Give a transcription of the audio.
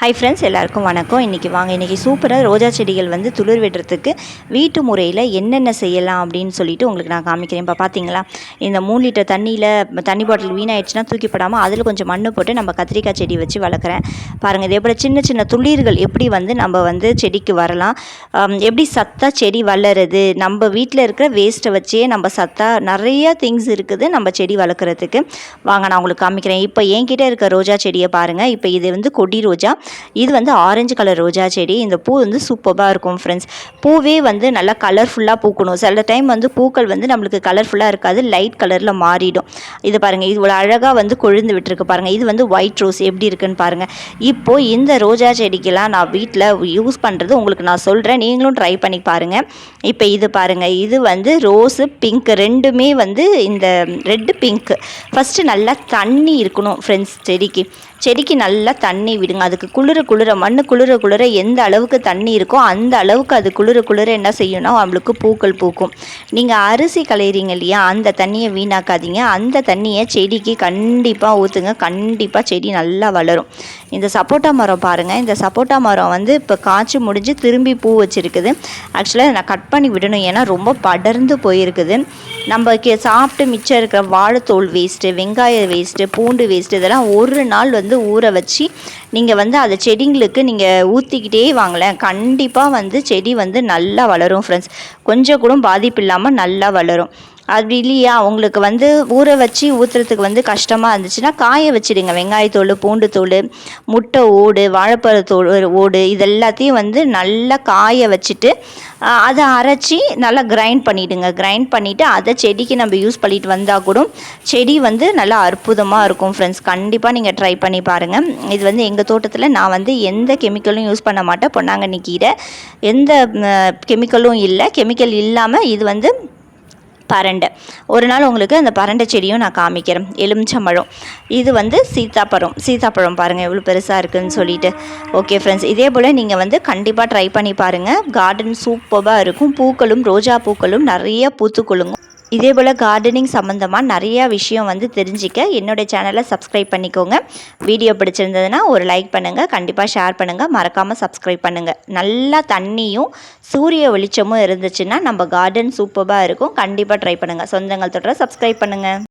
Hi friends எல்லாருக்கும் வணக்கம். இன்றைக்கி வாங்க இன்றைக்கி சூப்பராக ரோஜா செடிகள் வந்து துளிர் விடுறதுக்கு வீட்டு முறையில் என்னென்ன செய்யலாம் அப்படின்னு சொல்லிட்டு உங்களுக்கு நான் காமிக்கிறேன். இப்போ பார்த்தீங்களா இந்த மூணு லிட்டர் தண்ணியில் தண்ணி பாட்டில் வீணாயிடுச்சுன்னா தூக்கி போடாமல் அதில் கொஞ்சம் மண் போட்டு நம்ம கத்திரிக்காய் செடி வச்சு வளர்க்குறேன். பாருங்கள் இதே போல் சின்ன சின்ன துளிர்கள் எப்படி வந்து நம்ம வந்து செடிக்கு வரலாம்? எப்படி சத்தாக செடி வளருது? நம்ம வீட்டில் இருக்கிற வேஸ்ட்டை வச்சே நம்ம சத்தாக நிறைய திங்ஸ் இருக்குது நம்ம செடி வளர்க்குறதுக்கு. வாங்க நான் உங்களுக்கு காமிக்கிறேன். இப்போ என்கிட்ட இருக்க ரோஜா செடியை பாருங்கள் இப்போ இது வந்து கொடி ரோஜா. இது வந்து ஆரஞ்சு கலர் ரோஜா செடி. இந்த பூ வந்து சூப்பராக இருக்கும் ஃப்ரெண்ட்ஸ் பூவே வந்து நல்லா கலர்ஃபுல்லாக பூக்கணும். சில டைம் வந்து பூக்கள் வந்து நம்மளுக்கு கலர்ஃபுல்லாக இருக்காது லைட் கலரில் மாறிடும். இது பாருங்கள் இது ஒரு அழகாக வந்து கொழுந்து விட்டுருக்கு பாருங்கள் இது வந்து ஒயிட் ரோஸ் எப்படி இருக்குன்னு பாருங்கள் இப்போது இந்த ரோஜா செடிக்கெல்லாம் நான் வீட்டில் யூஸ் பண்ணுறது உங்களுக்கு நான் சொல்கிறேன் நீங்களும் ட்ரை பண்ணி பாருங்கள் இப்போ இது பாருங்கள் இது வந்து ரோஸு பிங்க் ரெண்டுமே வந்து இந்த ரெட்டு பிங்க் ஃபஸ்ட்டு நல்லா தண்ணி இருக்கணும் ஃப்ரெண்ட்ஸ் செடிக்கு. செடிக்கு நல்லா தண்ணி விடுங்க. அதுக்கு குளிர குளிர மண் குளிர குளிர எந்த அளவுக்கு தண்ணி இருக்கோ அந்த அளவுக்கு அது குளிர குளிர என்ன செய்யணும் நம்மளுக்கு பூக்கள் பூக்கும். நீங்கள் அரிசி களையிறீங்க இல்லையா அந்த தண்ணியை வீணாக்காதீங்க. அந்த தண்ணியை செடிக்கு கண்டிப்பாக ஊற்றுங்க கண்டிப்பாக செடி நல்லா வளரும். இந்த சப்போட்டா மரம் பாருங்கள் இந்த சப்போட்டா மரம் வந்து இப்போ காய்ச்சி முடிஞ்சு திரும்பி பூ வச்சுருக்குது. ஆக்சுவலாக நான் கட் பண்ணி விடணும். ஏன்னா ரொம்ப படர்ந்து போயிருக்குது. நம்ம கே சாப்பிட்டு மிச்சம் இருக்கிற வாழைத்தோல் வேஸ்ட்டு வெங்காய வேஸ்ட்டு பூண்டு வேஸ்ட்டு இதெல்லாம் ஒரு நாள் வந்து ஊற வச்சு நீங்கள் வந்து அதை செடிங்களுக்கு நீங்கள் ஊற்றிக்கிட்டே வாங்கலேன் கண்டிப்பாக வந்து செடி வந்து நல்லா வளரும் ஃப்ரெண்ட்ஸ் கொஞ்சம் கூட பாதிப்பு இல்லாமல் நல்லா வளரும். அப்படி இல்லையா? உங்களுக்கு வந்து ஊற வச்சு ஊற்றுறதுக்கு வந்து கஷ்டமாக இருந்துச்சுன்னா காய வச்சிடுங்க. வெங்காயத்தோல் பூண்டு தோல் முட்டை ஓடு வாழைப்பழத்தோல் ஓடு இது எல்லாத்தையும் வந்து நல்லா காய வச்சுட்டு அதை அரைச்சி நல்லா கிரைண்ட் பண்ணிவிடுங்க கிரைண்ட் பண்ணிவிட்டு அதை செடிக்கு நம்ம யூஸ் பண்ணிட்டு வந்தால் கூட செடி வந்து நல்லா அற்புதமாக இருக்கும் ஃப்ரெண்ட்ஸ் கண்டிப்பாக நீங்கள் ட்ரை பண்ணி பாருங்கள் இது வந்து எங்கள் தோட்டத்தில் நான் வந்து எந்த கெமிக்கலும் யூஸ் பண்ண மாட்டேன். பொன்னாங்கண்ணி கீரை. எந்த கெமிக்கலும் இல்லை. கெமிக்கல் இல்லாமல் இது வந்து பரண்டை. ஒரு நாள் உங்களுக்கு அந்த பரண்டை செடியும் நான் காமிக்கிறேன். எலுமிச்சம்பழம். இது வந்து சீத்தாப்பழம். சீத்தாப்பழம் பாருங்கள் எவ்வளோ பெருசாக இருக்குதுன்னு சொல்லிட்டு. ஓகே ஃப்ரெண்ட்ஸ் இதே போல் நீங்கள் வந்து கண்டிப்பாக ட்ரை பண்ணி பாருங்கள் கார்டன் சூப்பராக இருக்கும். பூக்களும் ரோஜா பூக்களும் நிறைய பூத்துக்குள்ளுங்க இதே போல் கார்டனிங் சம்மந்தமாக நிறையா விஷயம் வந்து தெரிஞ்சிக்க என்னுடைய சேனலை சப்ஸ்கிரைப் பண்ணிக்கோங்க. வீடியோ பிடிச்சிருந்ததுன்னா ஒரு லைக் பண்ணுங்கள் கண்டிப்பாக ஷேர் பண்ணுங்கள் மறக்காமல் சப்ஸ்கிரைப் பண்ணுங்கள் நல்லா தண்ணியும் சூரிய வெளிச்சமும் இருந்துச்சுன்னா நம்ம கார்டன் சூப்பராக இருக்கும். கண்டிப்பாக ட்ரை பண்ணுங்கள் சொந்தங்கள் தொடர சப்ஸ்கிரைப் பண்ணுங்கள்